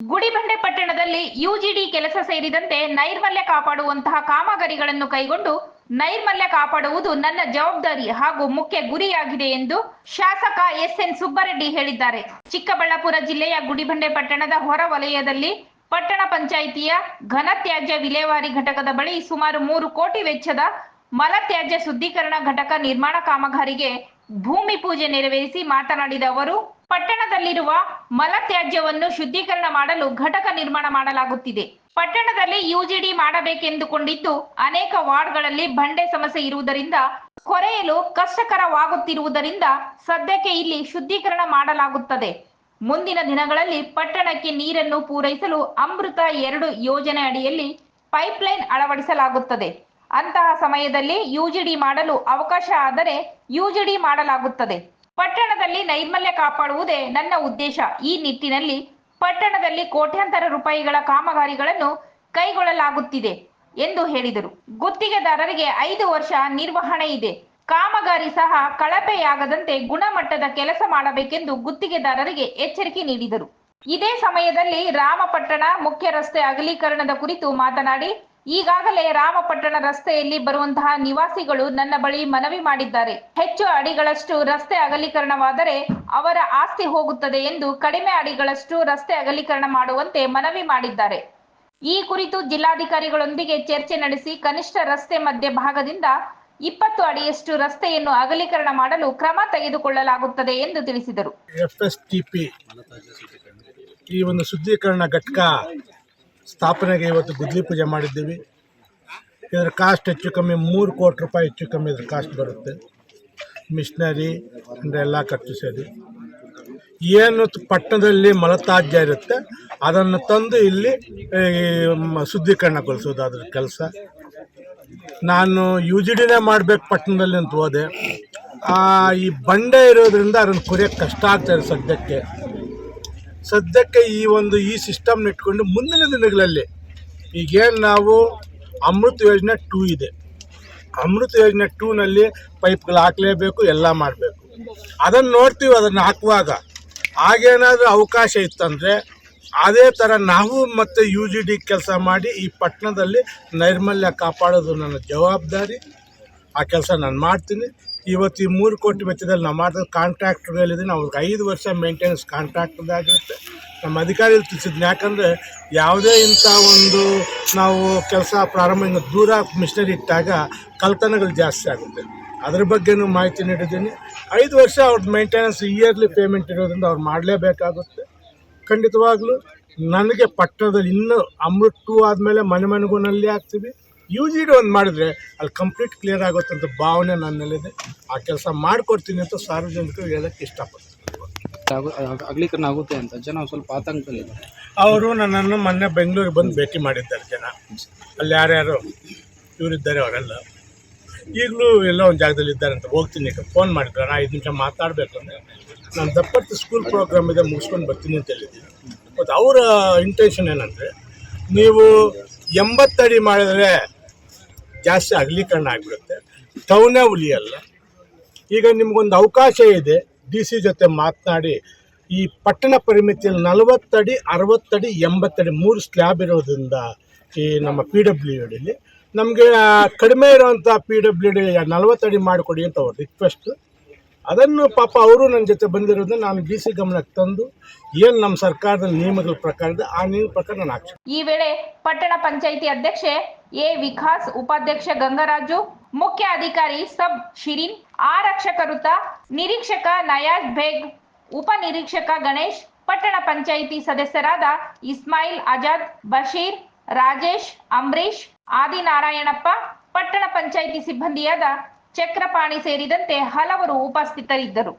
ಗುಡಿಬಂಡೆ ಪಟ್ಟಣದಲ್ಲಿ ಯುಜಿಡಿ ಕೆಲಸ ಸೇರಿದಂತೆ ನೈರ್ಮಲ್ಯ ಕಾಪಾಡುವಂತಹ ಕಾಮಗಾರಿಗಳನ್ನು ಕೈಗೊಂಡು ನೈರ್ಮಲ್ಯ ಕಾಪಾಡುವುದು ನನ್ನ ಜವಾಬ್ದಾರಿ ಹಾಗೂ ಮುಖ್ಯ ಗುರಿಯಾಗಿದೆ ಎಂದು ಶಾಸಕ ಎಸ್ಎನ್ ಸುಬ್ಬರೆಡ್ಡಿ ಹೇಳಿದ್ದಾರೆ. ಚಿಕ್ಕಬಳ್ಳಾಪುರ ಜಿಲ್ಲೆಯ ಗುಡಿಬಂಡೆ ಪಟ್ಟಣದ ಹೊರ ವಲಯದಲ್ಲಿ ಪಟ್ಟಣ ಪಂಚಾಯಿತಿಯ ಘನತ್ಯಾಜ್ಯ ವಿಲೇವಾರಿ ಘಟಕದ ಬಳಿ ಸುಮಾರು ಮೂರು ಕೋಟಿ ವೆಚ್ಚದ ಮಲತ್ಯಾಜ್ಯ ಶುದ್ಧೀಕರಣ ಘಟಕ ನಿರ್ಮಾಣ ಕಾಮಗಾರಿಗೆ ಭೂಮಿ ಪೂಜೆ ನೆರವೇರಿಸಿ ಮಾತನಾಡಿದ ಅವರು ಪಟ್ಟಣದಲ್ಲಿರುವ ಮಲತ್ಯಾಜ್ಯವನ್ನು ಶುದ್ಧೀಕರಣ ಮಾಡಲು ಘಟಕ ನಿರ್ಮಾಣ ಮಾಡಲಾಗುತ್ತಿದೆ. ಪಟ್ಟಣದಲ್ಲಿ ಯುಜಿಡಿ ಮಾಡಬೇಕೆಂದುಕೊಂಡಿದ್ದು, ಅನೇಕ ವಾರ್ಡ್ಗಳಲ್ಲಿ ಬಂಡೆ ಸಮಸ್ಯೆ ಇರುವುದರಿಂದ ಕೊರೆಯಲು ಕಷ್ಟಕರವಾಗುತ್ತಿರುವುದರಿಂದ ಸದ್ಯಕ್ಕೆ ಇಲ್ಲಿ ಶುದ್ಧೀಕರಣ ಮಾಡಲಾಗುತ್ತದೆ. ಮುಂದಿನ ದಿನಗಳಲ್ಲಿ ಪಟ್ಟಣಕ್ಕೆ ನೀರನ್ನು ಪೂರೈಸಲು ಅಮೃತ ಎರಡು ಯೋಜನೆ ಅಡಿಯಲ್ಲಿ ಪೈಪ್ಲೈನ್ ಅಳವಡಿಸಲಾಗುತ್ತದೆ. ಅಂತಹ ಸಮಯದಲ್ಲಿ ಯುಜಿಡಿ ಮಾಡಲು ಅವಕಾಶ ಆದರೆ ಯುಜಿಡಿ ಮಾಡಲಾಗುತ್ತದೆ. ಪಟ್ಟಣದಲ್ಲಿ ನೈರ್ಮಲ್ಯ ಕಾಪಾಡುವುದೇ ನನ್ನ ಉದ್ದೇಶ. ಈ ನಿಟ್ಟಿನಲ್ಲಿ ಪಟ್ಟಣದಲ್ಲಿ ಕೋಟ್ಯಾಂತರ ರೂಪಾಯಿಗಳ ಕಾಮಗಾರಿಗಳನ್ನು ಕೈಗೊಳ್ಳಲಾಗುತ್ತಿದೆ ಎಂದು ಹೇಳಿದರು. ಗುತ್ತಿಗೆದಾರರಿಗೆ ಐದು ವರ್ಷ ನಿರ್ವಹಣೆ ಇದೆ. ಕಾಮಗಾರಿ ಸಹ ಕಳಪೆಯಾಗದಂತೆ ಗುಣಮಟ್ಟದ ಕೆಲಸ ಮಾಡಬೇಕೆಂದು ಗುತ್ತಿಗೆದಾರರಿಗೆ ಎಚ್ಚರಿಕೆ ನೀಡಿದರು. ಇದೇ ಸಮಯದಲ್ಲಿ ರಾಮಪಟ್ಟಣ ಮುಖ್ಯ ರಸ್ತೆ ಅಗಲೀಕರಣದ ಕುರಿತು ಮಾತನಾಡಿ ಈಗಾಗಲೇ ರಾಮಪಟ್ಟಣ ರಸ್ತೆಯಲ್ಲಿ ಬರುವಂತಹ ನಿವಾಸಿಗಳು ನನ್ನ ಬಳಿ ಮನವಿ ಮಾಡಿದ್ದಾರೆ. ಹೆಚ್ಚು ಅಡಿಗಳಷ್ಟು ರಸ್ತೆ ಅಗಲೀಕರಣವಾದರೆ ಅವರ ಆಸ್ತಿ ಹೋಗುತ್ತದೆ ಎಂದು ಕಡಿಮೆ ಅಡಿಗಳಷ್ಟು ರಸ್ತೆ ಅಗಲೀಕರಣ ಮಾಡುವಂತೆ ಮನವಿ ಮಾಡಿದ್ದಾರೆ. ಈ ಕುರಿತು ಜಿಲ್ಲಾಧಿಕಾರಿಗಳೊಂದಿಗೆ ಚರ್ಚೆ ನಡೆಸಿ ಕನಿಷ್ಠ ರಸ್ತೆ ಮಧ್ಯ ಭಾಗದಿಂದ ಇಪ್ಪತ್ತು ಅಡಿಯಷ್ಟು ರಸ್ತೆಯನ್ನು ಅಗಲೀಕರಣ ಮಾಡಲು ಕ್ರಮ ತೆಗೆದುಕೊಳ್ಳಲಾಗುತ್ತದೆ ಎಂದು ತಿಳಿಸಿದರು. ಈ ಒಂದು ಶುದ್ಧೀಕರಣ ಘಟಕ ಸ್ಥಾಪನೆಗೆ ಇವತ್ತು ಗುದ್ಲಿ ಪೂಜೆ ಮಾಡಿದ್ದೀವಿ. ಇದರ ಕಾಸ್ಟ್ ಹೆಚ್ಚು ಕಮ್ಮಿ, ಮೂರು ಕೋಟಿ ರೂಪಾಯಿ ಹೆಚ್ಚು ಕಮ್ಮಿ ಇದ್ರ ಕಾಸ್ಟ್ ಬರುತ್ತೆ. ಮಿಷನರಿ ಅಂದರೆ ಎಲ್ಲ ಖರ್ಚು ಸೇರಿ. ಏನು ಪಟ್ಟಣದಲ್ಲಿ ಮಲತಾಜ್ಯ ಇರುತ್ತೆ, ಅದನ್ನು ತಂದು ಇಲ್ಲಿ ಶುದ್ಧೀಕರಣಗೊಳಿಸೋದು ಅದ್ರ ಕೆಲಸ. ನಾನು ಯು ಜಿ ಡಿನೇ ಮಾಡಬೇಕು ಪಟ್ಟಣದಲ್ಲಿ ಅಂತ ಹೋದೆ. ಈ ಬಂಡೆ ಇರೋದ್ರಿಂದ ಅದನ್ನು ಕುರಿಯೋಕ್ಕೆ ಕಷ್ಟ ಆಗ್ತಾಯಿದೆ ಸದ್ಯಕ್ಕೆ. ಸದ್ಯಕ್ಕೆ ಈ ಒಂದು ಈ ಸಿಸ್ಟಮ್ನ ಇಟ್ಕೊಂಡು ಮುಂದಿನ ದಿನಗಳಲ್ಲಿ ಈಗೇನು ನಾವು ಅಮೃತ ಯೋಜನೆ ಟೂ ಇದೆ. ಅಮೃತ ಯೋಜನೆ ಟೂನಲ್ಲಿ ಪೈಪ್ಗಳು ಹಾಕಲೇಬೇಕು, ಎಲ್ಲ ಮಾಡಬೇಕು. ಅದನ್ನು ನೋಡ್ತೀವಿ, ಅದನ್ನು ಹಾಕುವಾಗ. ಆಗೇನಾದರೂ ಅವಕಾಶ ಇತ್ತಂದರೆ ಅದೇ ಥರ ನಾವು ಮತ್ತು ಯು ಜಿ ಡಿ ಕೆಲಸ ಮಾಡಿ ಈ ಪಟ್ಟಣದಲ್ಲಿ ನೈರ್ಮಲ್ಯ ಕಾಪಾಡೋದು ನನ್ನ ಜವಾಬ್ದಾರಿ. ಆ ಕೆಲಸ ನಾನು ಮಾಡ್ತೀನಿ. ಇವತ್ತು ಈ ಮೂರು ಕೋಟಿ ವೆಚ್ಚದಲ್ಲಿ ನಾವು ಮಾಡಿದ ಕಾಂಟ್ರಾಕ್ಟ್ಗಳಿದ್ದೀನಿ ನಾವು ಐದು ವರ್ಷ ಮೇಂಟೆನೆನ್ಸ್ ಕಾಂಟ್ರಾಕ್ಟ್ದಾಗಿರುತ್ತೆ ನಮ್ಮ ಅಧಿಕಾರಿಗಳು ತಿಳಿಸಿದ್ನ, ಯಾಕಂದರೆ ಯಾವುದೇ ಇಂಥ ಒಂದು ನಾವು ಕೆಲಸ ಪ್ರಾರಂಭ ದೂರ ಮಿಷನರಿ ಇಟ್ಟಾಗ ಕಲ್ತನಗಳು ಜಾಸ್ತಿ ಆಗುತ್ತೆ. ಅದ್ರ ಬಗ್ಗೆನೂ ಮಾಹಿತಿ ನೀಡಿದ್ದೀನಿ. ಐದು ವರ್ಷ ಅವ್ರದ್ದು ಮೇಂಟೆನೆನ್ಸ್ ಇಯರ್ಲಿ ಪೇಮೆಂಟ್ ಇರೋದ್ರಿಂದ ಅವ್ರು ಮಾಡಲೇಬೇಕಾಗುತ್ತೆ. ಖಂಡಿತವಾಗ್ಲೂ ನನಗೆ ಪಟ್ಟಣದಲ್ಲಿ ಇನ್ನೂ ಅಮೃತ್ ಟೂ ಆದಮೇಲೆ ಮನೆ ಮನೆಗೂ ನಲ್ಲಿ ಹಾಕ್ತೀವಿ. ಯು ಜಿ ಡಿ ಒಂದು ಮಾಡಿದ್ರೆ ಅಲ್ಲಿ ಕಂಪ್ಲೀಟ್ ಕ್ಲಿಯರ್ ಆಗುತ್ತೆ ಅಂತ ಭಾವನೆ ನನ್ನಲ್ಲಿದೆ. ಆ ಕೆಲಸ ಮಾಡಿಕೊಡ್ತೀನಿ ಅಂತ ಸಾರ್ವಜನಿಕರು ಹೇಳೋಕ್ಕೆ ಇಷ್ಟಪಡ್ತೀನಿ. ಅಗಲೀಕರಣ ಆಗುತ್ತೆ ಅಂತ ಜನ ಸ್ವಲ್ಪ ಆತಂಕದಲ್ಲಿದ್ದಾರೆ ಅವರು ನನ್ನನ್ನು ಮೊನ್ನೆ ಬೆಂಗಳೂರಿಗೆ ಬಂದು ಭೇಟಿ ಮಾಡಿದ್ದಾರೆ ಜನ. ಅಲ್ಲಿ ಯಾರ್ಯಾರು ಇವರಿದ್ದಾರೆ ಅವರೆಲ್ಲ. ಈಗಲೂ ಎಲ್ಲ ಒಂದು ಜಾಗದಲ್ಲಿ ಇದ್ದಾರೆ ಅಂತ ಹೋಗ್ತೀನಿ. ಫೋನ್ ಮಾಡಿದ್ರು ನಾನು ಐದು ನಿಮಿಷ ಮಾತಾಡಬೇಕು ಅಂದರೆ ನಾನು ದಪ್ಪತ್ತು ಸ್ಕೂಲ್ ಪ್ರೋಗ್ರಾಮ್ ಇದೆ ಮುಗಿಸ್ಕೊಂಡು ಬರ್ತೀನಿ ಅಂತ ಹೇಳಿದ್ದೀನಿ. ಮತ್ತು ಅವರ ಇಂಟೆನ್ಷನ್ ಏನಂದರೆ ನೀವು ಎಂಬತ್ತಡಿ ಮಾಡಿದ್ರೆ ಜಾಸ್ತಿ ಅಗಲೀಕರಣ ಆಗಿಬಿಡುತ್ತೆ. ಟೌನೇ ಉಳಿಯಲ್ಲ ಈಗ ನಿಮಗೊಂದು ಅವಕಾಶ ಇದೆ. ಡಿ ಸಿ ಜೊತೆ ಮಾತನಾಡಿ, ಈ ಪಟ್ಟಣ ಪರಿಮಿತಿಯಲ್ಲಿ ನಲವತ್ತಡಿ, ಅರವತ್ತಡಿ, ಎಂಬತ್ತಡಿ, ಮೂರು ಸ್ಲ್ಯಾಬ್ ಇರೋದ್ರಿಂದ ಈ ನಮ್ಮ ಪಿ ಡಬ್ಲ್ಯೂ ಡಿಲಿ ನಮಗೆ ಕಡಿಮೆ ಇರೋವಂಥ ಪಿ ಡಬ್ಲ್ಯೂ ಡಿ ನಲವತ್ತಡಿ ಮಾಡಿಕೊಡಿ ಅಂತ ಅವ್ರ ರಿಕ್ವೆಸ್ಟು ಅದನ್ನು ಪಾಪ ಅವರು ನನ್ನ ಜೊತೆ ಬಂದಿರೋದನ್ನ ನಾನು ಡಿ ಸಿ ಗಮನಕ್ಕೆ ತಂದು ಏನು ನಮ್ಮ ಸರ್ಕಾರದ ನಿಯಮಗಳ ಪ್ರಕಾರದ ಆ ನಿಯಮ ಪ್ರಕಾರ ನಾನು ಈ ವೇಳೆ ಪಟ್ಟಣ ಪಂಚಾಯಿತಿ ಅಧ್ಯಕ್ಷೆ ಎ ವಿಕಾಸ್, ಉಪಾಧ್ಯಕ್ಷ ಗಂಗರಾಜು, ಮುಖ್ಯ ಅಧಿಕಾರಿ ಸಬ್ ಶಿರಿನ್, ಆರಕ್ಷಕ ವೃತ್ತ ನಿರೀಕ್ಷಕ ನಯಾಜ್ ಬೇಗ್, ಉಪ ನಿರೀಕ್ಷಕ ಗಣೇಶ್, ಪಟ್ಟಣ ಪಂಚಾಯಿತಿ ಸದಸ್ಯರಾದ ಇಸ್ಮಾಯಿಲ್ ಆಜಾದ್, ಬಶೀರ್, ರಾಜೇಶ್ ಅಂಬರೀಶ್ ಆದಿನಾರಾಯಣಪ್ಪ, ಪಟ್ಟಣ ಪಂಚಾಯಿತಿ ಸಿಬ್ಬಂದಿಯಾದ ಚಕ್ರಪಾಣಿ ಸೇರಿದಂತೆ ಹಲವರು ಉಪಸ್ಥಿತರಿದ್ದರು.